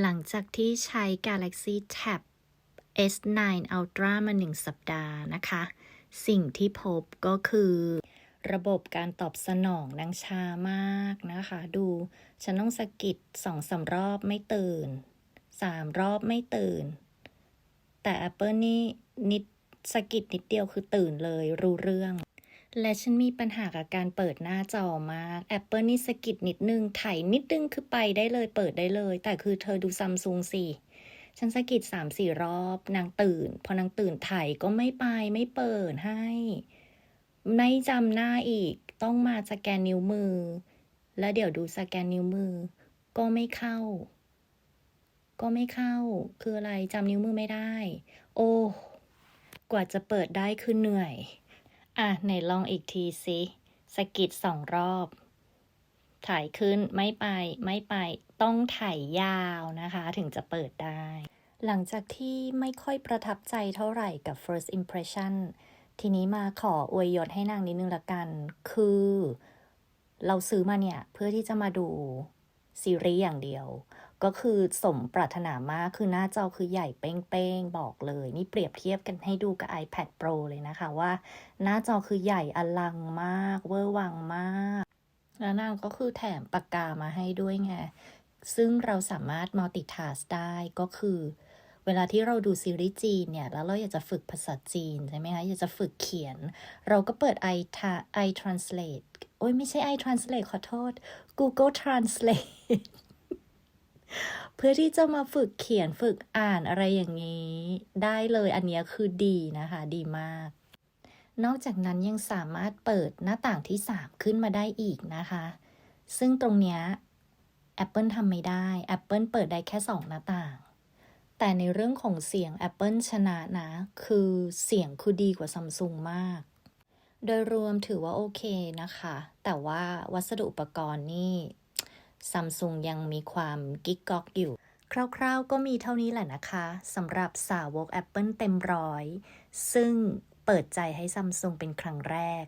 หลังจากที่ใช้ Galaxy Tab S9 Ultra มาหนึ่งสัปดาห์นะคะ สิ่งที่พบก็คือ ระบบการตอบสนองนางชามากนะคะ ดู ฉันต้องสะกิดสองสามรอบไม่ตื่นสามรอบไม่ตื่น แต่ Apple นี่นิดสะกิดนิดเดียวคือตื่นเลยรู้เรื่อง และฉันมีปัญหากับการเปิดหน้าจอมาก Apple นี่สะกิดนิดนึง ไถนิดนึงคือไปได้เลยเปิดได้เลย แต่คือเธอดูซัมซุงสิ ฉันสะกิดสามสี่รอบ นางตื่น พอนางตื่นไถก็ไม่ไปไม่เปิดให้ ไม่จำหน้าอีก ต้องมาสแกนนิ้วมือ แล้วเดี๋ยวดูสแกนนิ้วมือ ก็ไม่เข้า ก็ไม่เข้า คืออะไรจำนิ้วมือไม่ได้ โอ้ กว่าจะเปิดได้คือเหนื่อย อะไหนลองอีกทีสิสกิดสองรอบ ถ่ายขึ้นไม่ไปไม่ไปต้องถ่ายยาวนะคะ ถึงจะเปิดได้ หลังจากที่ไม่ค่อยประทับใจเท่าไหร่กับ first impression ทีนี้มาขออวยยศให้นางนิดนึงละกัน คือ เราซื้อมาเนี่ย เพื่อที่จะมาดูซีรีส์อย่างเดียว ก็คือสมปรารถนามากคือหน้าจอคือใหญ่เป้งๆ บอกเลย นี่เปรียบเทียบกันให้ดูกับ iPad Pro เลยนะคะว่า หน้าจอคือใหญ่อลังมาก เวอร์วังมาก แล้วนางก็คือแถมปากกามาให้ด้วยไง ซึ่งเราสามารถ multitask ได้ก็คือเวลาที่เราดูซีรีส์จีนเนี่ย แล้วเราอยากจะฝึกภาษาจีนใช่ไหมคะ อยากจะฝึกเขียน เราก็เปิด i i translate โอ้ยไม่ใช่ i translate ขอโทษ Google Translate เพื่อที่จะมาฝึกเขียนฝึกอ่านอะไรอย่างนี้ ได้เลยอันนี้คือดีนะคะ ดีมาก นอกจากนั้นยังสามารถเปิดหน้าต่างที่ 3 ขึ้นมาได้อีกนะคะ ซึ่งตรงเนี้ย Apple ทำไม่ได้ Apple เปิดได้แค่ 2 หน้าต่าง แต่ในเรื่องของเสียง Apple ชนะนะ คือเสียงคือดีกว่า Samsung มาก โดยรวมถือว่าโอเคนะคะ แต่ว่าวัสดุอุปกรณ์นี่ ซัมซุงยังมีความกิ๊กก๊อกอยู่ คร่าวๆก็มีเท่านี้แหละนะคะสำหรับสาวก Apple เต็มร้อย ซึ่งเปิดใจให้ซัมซุงเป็นครั้งแรก